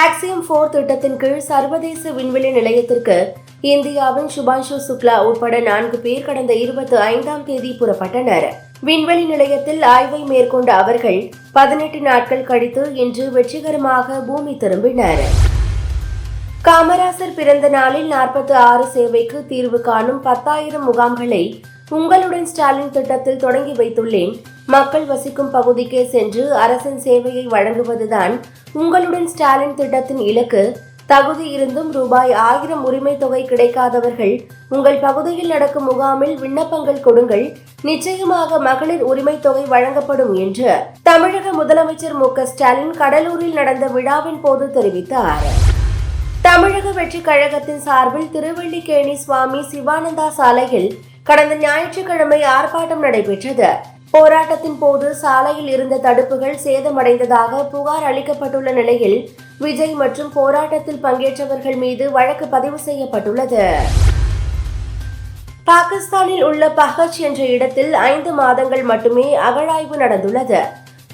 Axiom போர் திட்டத்தின் கீழ் சர்வதேச விண்வெளி நிலையத்திற்கு இந்தியாவின் சுபான்ஷு சுக்லா உட்பட நான்கு பேர் கடந்த இருபத்தி ஐந்தாம் தேதி புறப்பட்டனர். விண்வெளி நிலையத்தில் ஆய்வை மேற்கொண்ட அவர்கள் பதினெட்டு நாட்கள் கழித்து இன்று வெற்றிகரமாக பூமி திரும்பினர். காமராசர் பிறந்த நாளில் நாற்பத்தி ஆறு சேவைக்கு தீர்வு காணும் பத்தாயிரம் முகாம்களை உங்களுடன் ஸ்டாலின் திட்டத்தில் தொடங்கி வைத்துள்ளேன். மக்கள் வசிக்கும் பகுதிக்கே சென்று அரசின் சேவையை வழங்குவதுதான் உங்களுடன் ஸ்டாலின் திட்டத்தின் இலக்கு. தகுதி இருந்தும் ரூபாய் ஆயிரம் உரிமை தொகை கிடைக்காதவர்கள் உங்கள் பகுதியில் நடக்கும் முகாமில் விண்ணப்பங்கள் கொடுங்கள். நிச்சயமாக மகளிர் உரிமை தொகை வழங்கப்படும் என்று தமிழக முதலமைச்சர் மு ஸ்டாலின் கடலூரில் நடந்த விழாவின் போது தெரிவித்தார். தமிழக வெற்றி கழகத்தின் சார்பில் திருவள்ளிக்கேணி சுவாமி சிவானந்தா சாலையில் கடந்த ஞாயிற்றுக்கிழமை ஆர்ப்பாட்டம் நடைபெற்றது. போராட்டத்தின் போது சாலையில் இருந்த தடுப்புகள் சேதமடைந்ததாக புகார் அளிக்கப்பட்டுள்ள நிலையில் விஜய் மற்றும் போராட்டத்தில் பங்கேற்றவர்கள் மீது வழக்கு பதிவு செய்யப்பட்டுள்ளது. பாகிஸ்தானில் உள்ள பஹச் என்ற இடத்தில் ஐந்து மாதங்கள் மட்டுமே அகழாய்வு நடந்துள்ளது.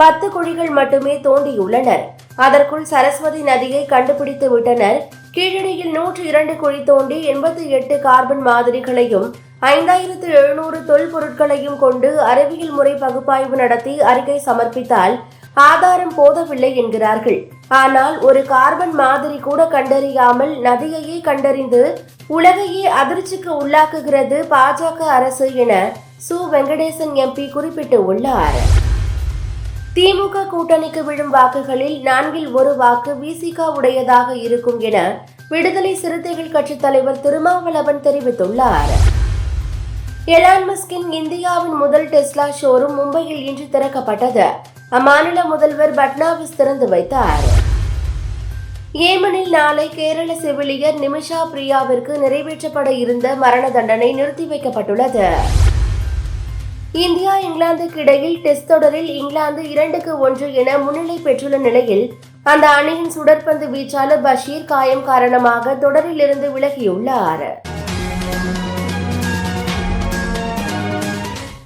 பத்து குழிகள் மட்டுமே தோண்டியுள்ளனர். அதற்குள் சரஸ்வதி நதியை கண்டுபிடித்து விட்டனர். கீழடியில் நூற்று இரண்டு குழி தோண்டி எண்பத்தி எட்டு கார்பன் மாதிரிகளையும் ஐந்தாயிரத்து எழுநூறு தொல்பொருட்களையும் கொண்டு அறிவியல் முறை பகுப்பாய்வு நடத்தி அறிக்கை சமர்ப்பித்தால் ஆதாரம் போதவில்லை என்கிறார்கள். ஆனால் ஒரு கார்பன் மாதிரி கூட கண்டறியாமல் நதியையே கண்டறிந்து உலகையே அதிர்ச்சிக்கு உள்ளாக்குகிறது பாஜக அரசு என சு. வெங்கடேசன் எம்பி குறிப்பிட்டு உள்ளார் திமுக கூட்டணிக்கு விழும் வாக்குகளில் நான்கில் ஒரு வாக்கு விசிக உடையதாக இருக்கும் என விடுதலை சிறுத்தைகள் கட்சித் தலைவர் திருமாவளவன் தெரிவித்துள்ளார். எலான் மஸ்கின் இந்தியாவின் முதல் டெஸ்லா ஷோரூம் மும்பையில் இன்று திறக்கப்பட்டது. அம்மாநில முதல்வர் பட்னாவிஸ் திறந்து வைத்தார். ஏமனில் நாளை கேரள செவிலியர் நிமிஷா பிரியாவிற்கு நிறைவேற்றப்பட இருந்த மரண தண்டனை நிறுத்தி வைக்கப்பட்டுள்ளது. இந்தியா இங்கிலாந்துக்கு இடையில் டெஸ்ட் தொடரில் இங்கிலாந்து இரண்டுக்கு ஒன்று என முன்னிலை பெற்றுள்ள நிலையில் அந்த அணியின் சுடற்பந்து வீச்சாளர் பஷீர் காயம் காரணமாக தொடரிலிருந்து விலகியுள்ளார்.